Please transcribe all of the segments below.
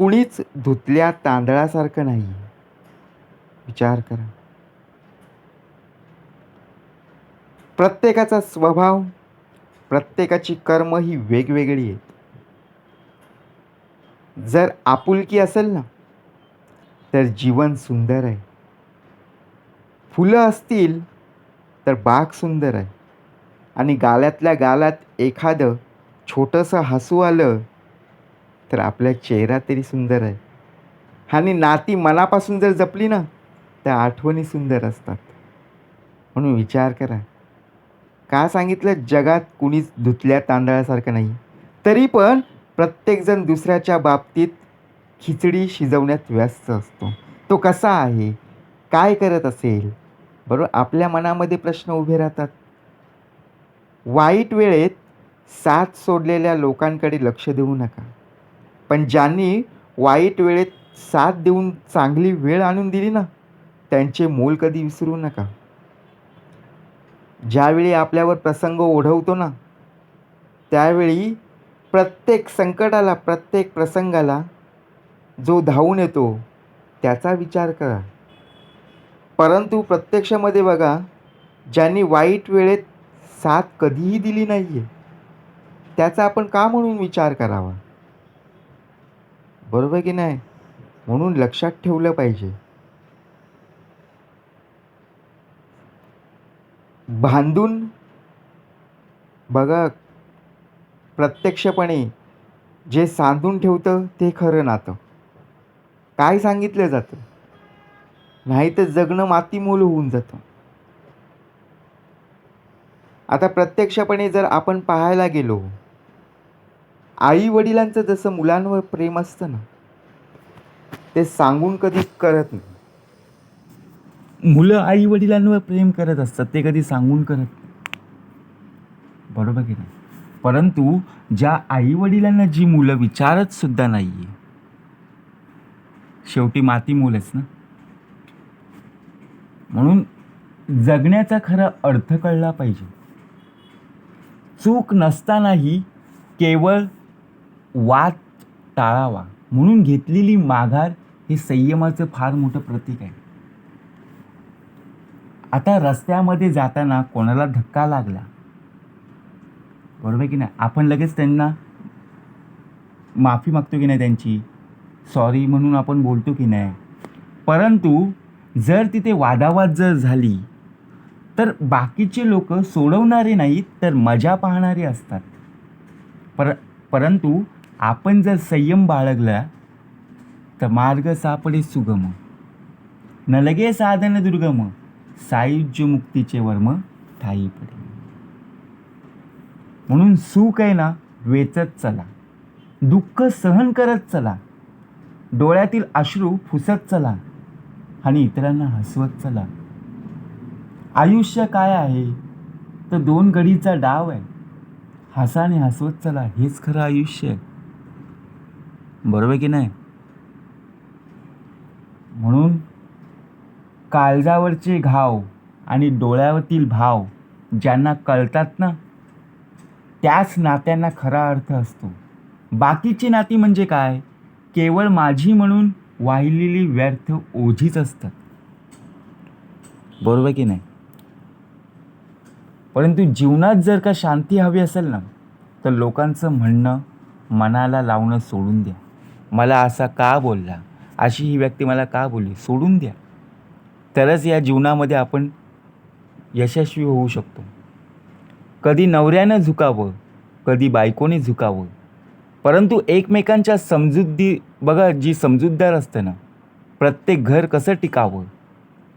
कुणीच धुतल्या तांदळासारखं नाही. विचार करा. प्रत्येकाचा स्वभाव प्रत्येकाची कर्म ही वेगवेगळी आहेत. जर आपुलकी असेल ना तर जीवन सुंदर आहे. फुलं असतील तर बाग सुंदर आहे. आणि गाल्यातल्या गालात एखादं छोटंसं हसू आलं तर आपला चेहरा तरी सुंदर आहे. आणि नाती मनापासून जर जपली ना तर आठवणी सुंदर असतात. म्हणून विचार करा. का सांगितलं? जगात कुणीच धुतल्या तांदळासारखं नाही. तरी पण प्रत्येकजण दुसऱ्याच्या बाबतीत खिचडी शिजवण्यात व्यस्त असतो. तो कसा आहे? काय करत असेल? बरोबर आपल्या मनामध्ये प्रश्न उभे राहतात. वाईट वेळेत साथ सोडलेल्या लोकांकडे लक्ष देऊ नका. पण ज्यांनी वाईट वेळेत साथ देऊन चांगली वेळ आणून दिली ना त्यांचे मोल कधी विसरू नका. ज्यावेळी आपल्यावर प्रसंग ओढवतो ना त्यावेळी प्रत्येक संकटाला प्रत्येक प्रसंगाला जो धावून येतो त्याचा विचार करा. परंतु प्रत्यक्षामध्ये बघा ज्यांनी वाईट वेळेत साथ कधीही दिली नाही आहे त्याचा आपण का म्हणून विचार करावा? बरोबर की नाही? म्हणून लक्षात ठेवलं पाहिजे. बांधून बघा प्रत्यक्षपणे जे सांधून ठेवतं ते खरं नातं. काय सांगितलं जातं? नाही तर जगणं मातीमोल होऊन जातं. आता प्रत्यक्षपणे जर आपण पाहायला गेलो आई वडिलांचं जसं मुलांवर प्रेम असतं ना ते सांगून कधी करत नाही. मुलं आई वडिलांवर प्रेम करत असतात ते कधी सांगून करत नाही. बरोबर की नाही? परंतु ज्या आई वडिलांना जी मुलं विचारत सुद्धा नाहीये शेवटी माती मुलंच ना. म्हणून जगण्याचा खरा अर्थ कळला पाहिजे. चूक नसतानाही केवळ वाद टाळावा. म्हणून घेतलेली माघार हे संयमाचं फार मोठं प्रतीक आहे. आता रस्त्यामध्ये जाताना कोणाला धक्का लागला? बरोबर की नाही? आपण लगेच त्यांना माफी मागतो की नाही त्यांची? सॉरी म्हणून आपण बोलतो की नाही? परंतु जर तिथे वादावाद जर झाली तर बाकीचे लोक सोडवणारे नाहीत तर मजा पाहणारे असतात. पर परंतु आपण जर संयम बाळगला तर मार्ग सापडे सुगम. न लगे साधन दुर्गम. सायुज्य मुक्तीचे वर्म ठाई पडे. म्हणून सुख आहे ना वेचत चला. दुःख सहन करत चला. डोळ्यातील अश्रू फुसत चला. आणि इतरांना हसवत चला. आयुष्य काय आहे? तर दोन घडीचा डाव आहे. हसाने हसवत चला हेच खरं आयुष्य आहे. बरोबर की नाही? म्हणून काळजावरचे घाव आणि डोळ्यावरील भाव ज्यांना कळतात ना त्याच नात्यांना खरा अर्थ असतो. बाकीची नाती म्हणजे काय? केवळ माझी म्हणून वाहिलेली व्यर्थ ओझीच असतात. बरोबर की नाही? परंतु जीवनात जर का शांती हवी असेल ना तर लोकांचं म्हणणं मनाला लावणं सोडून द्या. मला असा का बोलला? अशी ही व्यक्ती मला का बोलली? सोडून द्या. तरच या जीवनामध्ये आपण यशस्वी होऊ शकतो. कधी नवऱ्यानं झुकावं कधी बायकोने झुकावं. परंतु एकमेकांच्या समजुद्दी बघा जी समजूतदार असते ना प्रत्येक घर कसं टिकावं?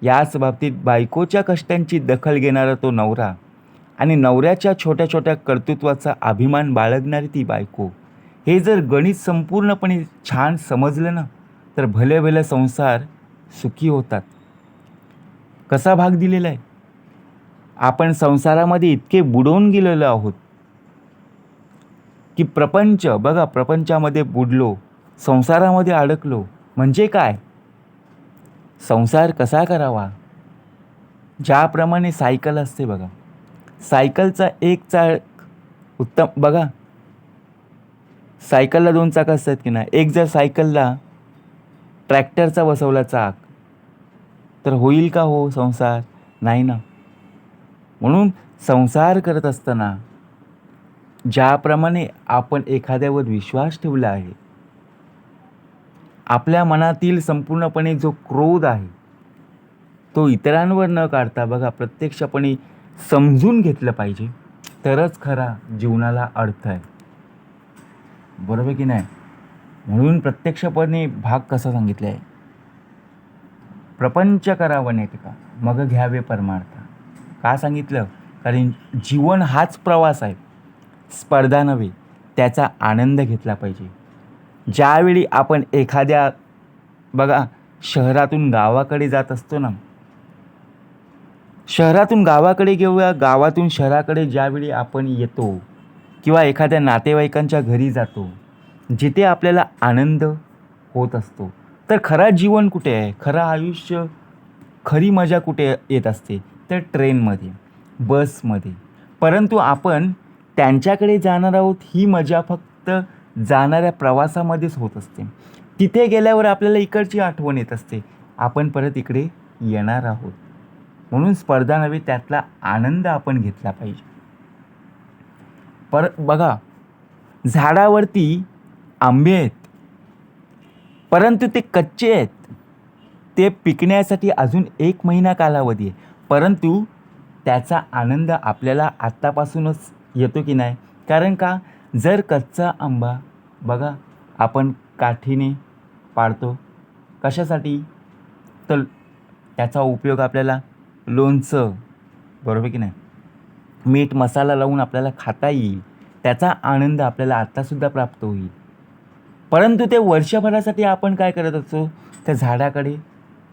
याच बाबतीत बायकोच्या कष्टांची दखल घेणारा तो नवरा आणि नवऱ्याच्या छोट्या छोट्या कर्तृत्वाचा अभिमान बाळगणारी ती बायको. हे जर गणित संपूर्णपणे छान समजलं ना तर भले भले संसार सुखी होतात. कसा भाग दिलेला आहे? आपण संसारामध्ये इतके बुडवून गेलेलो आहोत की प्रपंच बघा प्रपंचामध्ये बुडलो संसारामध्ये अडकलो म्हणजे काय? संसार कसा करावा? ज्याप्रमाणे सायकल असते बघा. सायकलचा एक चाक उत्तम बघा सायकलला दोन चाक असतात की नाही? एक जर सायकलला ट्रॅक्टरचा बसवला चाक तर होईल का हो संसार? नाही ना. म्हणून संसार करत असताना ज्याप्रमाणे आपण एखाद्यावर विश्वास ठेवला आहे आपल्या मनातील संपूर्णपणे जो क्रोध आहे तो इतरांवर न काढता बघा प्रत्यक्षपणे समजून घेतलं पाहिजे. तरच खरा जीवनाला अर्थ आहे. बरोबर की नाही? म्हणून प्रत्यक्षपणे भाग कसा सांगितला? आहे प्रपंच करावं नाही का? मग घ्यावे परमार्थ. का सांगितलं? कारण जीवन हाच प्रवास आहे. स्पर्धा नव्हे त्याचा आनंद घेतला पाहिजे. ज्यावेळी आपण एखाद्या बघा शहरातून गावाकडे जात असतो ना शहरातून गावाकडे किंवा गावातून शहराकडे ज्यावेळी आपण येतो किंवा एखाद्या नातेवाईकांच्या घरी जातो जिथे आपल्याला आनंद होत असतो. तर खरा जीवन कुठे आहे? खरं आयुष्य खरी मजा कुठे येत असते? तर ट्रेनमध्ये बसमध्ये. परंतु आपण त्यांच्याकडे जाणार आहोत ही मजा फक्त जाणाऱ्या प्रवासामध्येच होत असते. तिथे गेल्यावर आपल्याला इकडची आठवण येत असते. आपण परत इकडे येणार आहोत. म्हणून स्पर्धा नव्हे त्यातला आनंद आपण घेतला पाहिजे. पर बघा झाडावरती आंबे आहेत परंतु ते कच्चे आहेत. ते पिकण्यासाठी अजून एक महिना कालावधी आहे. परंतु त्याचा आनंद आपल्याला आत्तापासूनच येतो की नाही? कारण का जर कच्चा आंबा बघा आपण काठीने पाडतो कशासाठी? तर त्याचा उपयोग आपल्याला लोणचं बरोबर की नाही? मीठ मसाला लावून आपल्याला खाता येईल. त्याचा आनंद आपल्याला आत्तासुद्धा प्राप्त होईल. परंतु ते वर्षभरासाठी आपण काय करत असतो? त्या झाडाकडे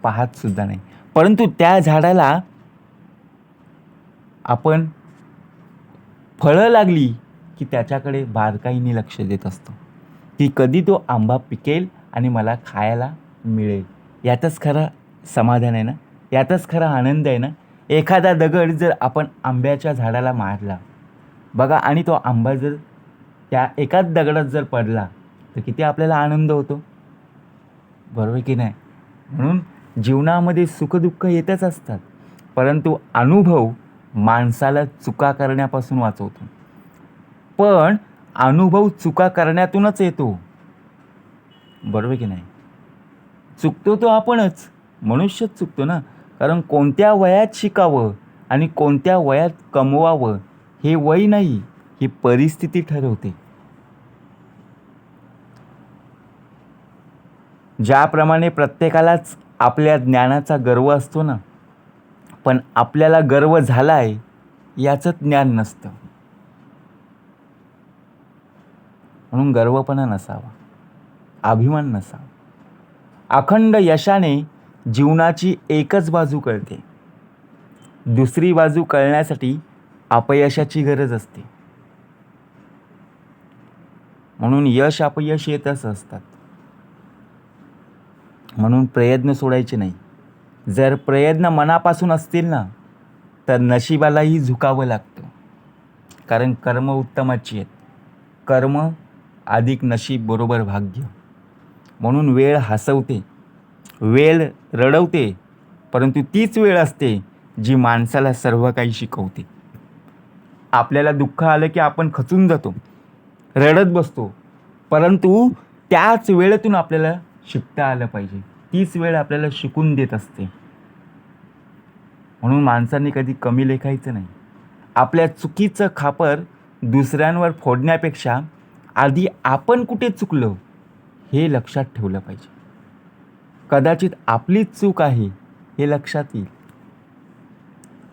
पाहतसुद्धा नाही. परंतु त्या झाडाला आपण फळं लागली की त्याच्याकडे बारकाईने लक्ष देत असतो. की कधी तो आंबा पिकेल आणि मला खायला मिळेल. यातच खरा समाधान आहे ना? यातच खरा आनंद आहे ना? एखादा दगड जर आपण आंब्याच्या झाडाला मारला बघा आणि तो आंबा जर त्या एकाच दगडात जर पडला तर किती आपल्याला आनंद होतो? बरोबर की नाही? म्हणून जीवनामध्ये सुखदुःख येतच असतात परंतु अनुभव माणसाला चुका करण्यापासून वाचवतो. पण अनुभव चुका करण्यातूनच येतो. बरोबर की नाही? चुकतो तो आपणच मनुष्यच चुकतो ना? कारण कोणत्या वयात शिकावं आणि कोणत्या वयात कमवावं हे वय नाही ही परिस्थिती ठरवते. ज्याप्रमाणे प्रत्येकालाच आपल्या ज्ञानाचा गर्व असतो ना पण आपल्याला गर्व झाला आहे याचं ज्ञान नसतं. म्हणून गर्वपणा नसावा अभिमान नसावा. अखंड यशाने जीवनाची एकच बाजू कळते. दुसरी बाजू कळण्यासाठी अपयशाची गरज असते. म्हणून यश अपयश येतच असतात. म्हणून प्रयत्न सोडायचे नाही. जर प्रयत्न मनापासून असतील ना तर नशिबालाही झुकावं लागतं. कारण कर्म उत्तमाची आहेत. कर्म अधिक नशीब बरोबर भाग्य. म्हणून वेळ हसवते. वेळ रडवते परंतु तीच वेळ असते जी माणसाला सर्व काही शिकवते. आपल्याला दुःख आलं की आपण खचून जातो रडत बसतो परंतु त्याच वेळेतून आपल्याला शिकता आलं पाहिजे. तीच वेळ आपल्याला शिकून देत असते. म्हणून माणसांनी कधी कमी लेखायचं नाही. आपल्या चुकीचं खापर दुसऱ्यांवर फोडण्यापेक्षा आधी आपण कुठे चुकलो हे लक्षात ठेवलं पाहिजे. कदाचित आपलीच चूक आहे हे लक्षात येईल.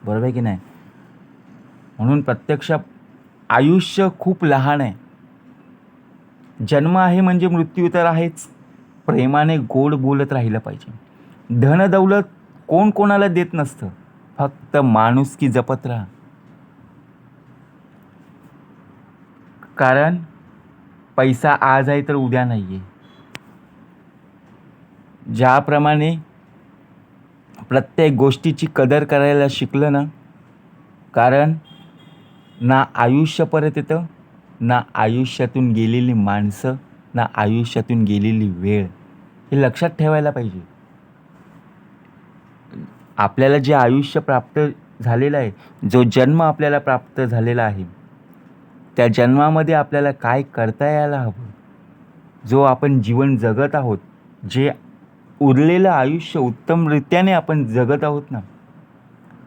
बरोबर आहे की नाही? म्हणून प्रत्यक्ष आयुष्य खूप लहान आहे. जन्म आहे म्हणजे मृत्यू तर आहेच. प्रेमाने गोड बोलत राहिलं पाहिजे. धनदौलत कोण कोणाला देत नसतं. फक्त माणुसकी जपत राहा. कारण पैसा आज आहे तर उद्या नाही आहे ज्याप्रमाणे प्रत्येक गोष्टीची कदर करायला शिकलं ना कारण ना आयुष्य परत येतं ना आयुष्यातून गेलेली माणसं ना आयुष्यातून गेलेली वेळ हे लक्षात ठेवायला पाहिजे. आपल्याला जे आयुष्य प्राप्त झालेलं आहे जो जन्म आपल्याला प्राप्त झालेला आहे त्या जन्मामध्ये आपल्याला काय करता यायला हवं? जो आपण जीवन जगत आहोत जे उरलेलं आयुष्य उत्तमरित्याने आपण जगत आहोत ना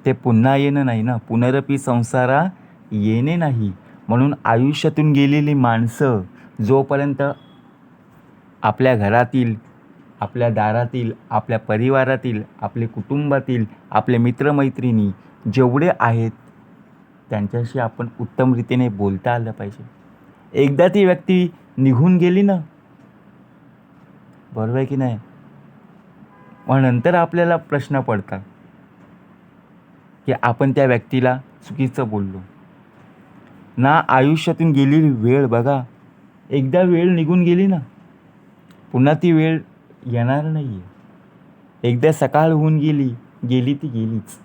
ते पुन्हा येणं नाही ना. पुनरपी संसारा येणे नाही. म्हणून आयुष्यातून गेलेली माणसं जोपर्यंत आपल्या घरातील आपल्या दारातील आपल्या परिवारातील आपले कुटुंबातील आपले मित्रमैत्रिणी जेवढे आहेत त्यांच्याशी आपण उत्तम रीतीने बोलता आलं पाहिजे. एकदा ती व्यक्ती निघून गेली ना बरोबर आहे की नाही? मग नंतर आपल्याला प्रश्न पडतात की आपण त्या व्यक्तीला चुकीचं बोललो. ना आयुष्यातून गेलेली वेळ बघा. एकदा वेळ निघून गेली ना पुन्हा ती वेळ येणार नाही आहे एकदा सकाळ होऊन गेली गेली ती गेलीच.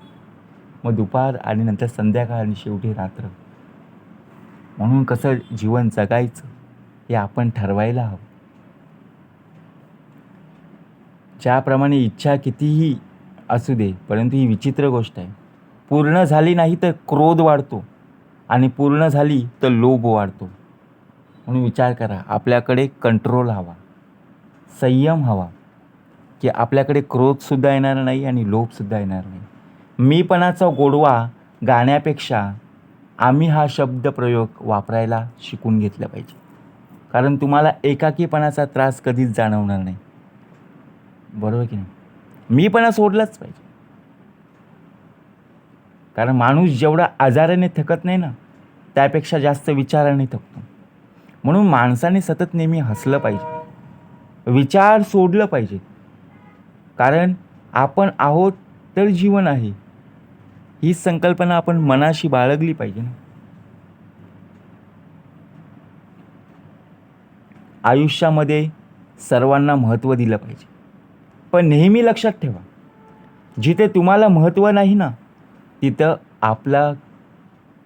मग दुपार आणि नंतर संध्याकाळ आणि शेवटी रात्र. म्हणून कसं जीवन जगायचं हे आपण ठरवायला हवं. ज्याप्रमाणे इच्छा कितीही असू दे परंतु ही विचित्र गोष्ट आहे. पूर्ण झाली नाही तर क्रोध वाढतो आणि पूर्ण झाली तर लोभ वाढतो. म्हणून विचार करा आपल्याकडे कंट्रोल हवा संयम हवा की आपल्याकडे क्रोधसुद्धा येणार नाही आणि लोभसुद्धा येणार नाही. मीपणाचा गोडवा गाण्यापेक्षा आम्ही हा शब्द प्रयोग वापरायला शिकून घेतला पाहिजे. कारण तुम्हाला एकाकीपणाचा त्रास कधीच जाणवणार नाही. बरोबर की नाही? मी पण सोडलाच पाहिजे. कारण माणूस जेवढा आजाराने थकत नाही ना त्यापेक्षा जास्त विचाराने थकतो. म्हणून माणसाने सतत नेहमी हसलं पाहिजे. विचार सोडलं पाहिजे. कारण आपण आहोत तर जीवन आहे. ही संकल्पना आपण मनाशी बाळगली पाहिजे ना. आयुष्यामध्ये सर्वांना महत्त्व दिलं पाहिजे. पण नेहमी लक्षात ठेवा जिथे तुम्हाला महत्त्व नाही ना तिथं आपला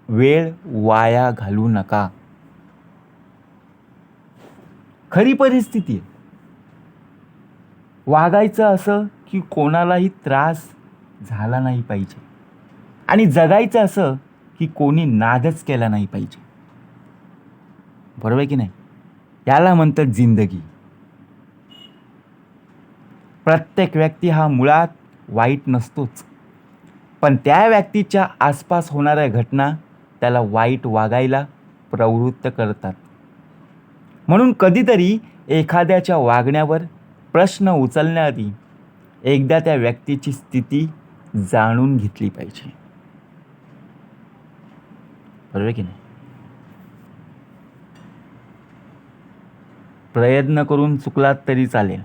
वेळ वाया घालू नका. खरी परिस्थिती आहे. वागायचं असं की कोणालाही त्रास झाला नाही पाहिजे. आणि जगायचं असं की कोणी नादच केला नाही पाहिजे. बरोबर आहे की नाही? याला म्हणतात जिंदगी. प्रत्येक व्यक्ती हा मुळात वाईट नसतोच. पण त्या व्यक्तीच्या आसपास होणाऱ्या घटना त्याला वाईट वागायला प्रवृत्त करतात. म्हणून कधीतरी एखाद्याच्या वागण्यावर प्रश्न उचलण्याआधी एकदा त्या व्यक्तीची स्थिती जाणून घेतली पाहिजे. बरोबर आहे की नाही? प्रयत्न करून चुकलात तरी चालेल.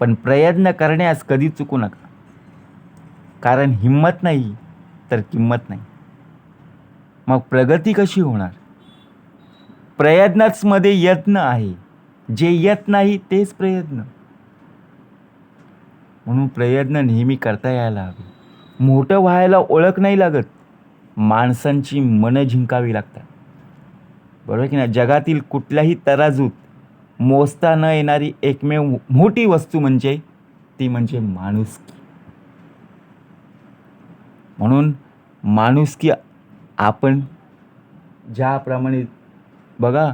पण प्रयत्न करण्यास कधी चुकू नका. कारण हिंमत नाही तर किंमत नाही. मग प्रगती कशी होणार? प्रयत्नाचमध्ये यत्न आहे. जे येत नाही तेच प्रयत्न. म्हणून प्रयत्न नेहमी करता यायला हवे. मोठं व्हायला ओळख नाही लागत. माणसांची मनं जिंकावी लागतात. बरोबर की ना जगातील कुठल्याही तराजूत मोजता न येणारी एकमेव मोठी वस्तू म्हणजे ती म्हणजे माणुसकी. म्हणून माणुसकी आपण ज्याप्रमाणे बघा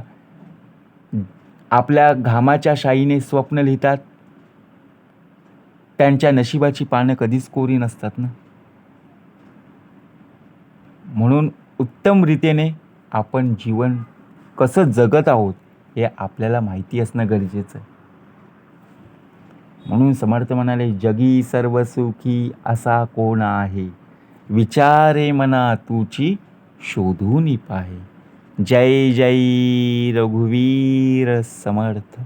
आपल्या घामाच्या शाईने स्वप्न लिहितात त्यांच्या नशिबाची पानं कधीच कोरी नसतात ना? म्हणून उत्तम रीतीने आपण जीवन कसं जगत आहोत हे आपल्याला माहिती असणं गरजेचं आहे. म्हणून समर्थ म्हणाले जगी सर्व सुखी असा कोण आहे? विचारे मना तुची शोधून पाहे. जय जय रघुवीर समर्थ.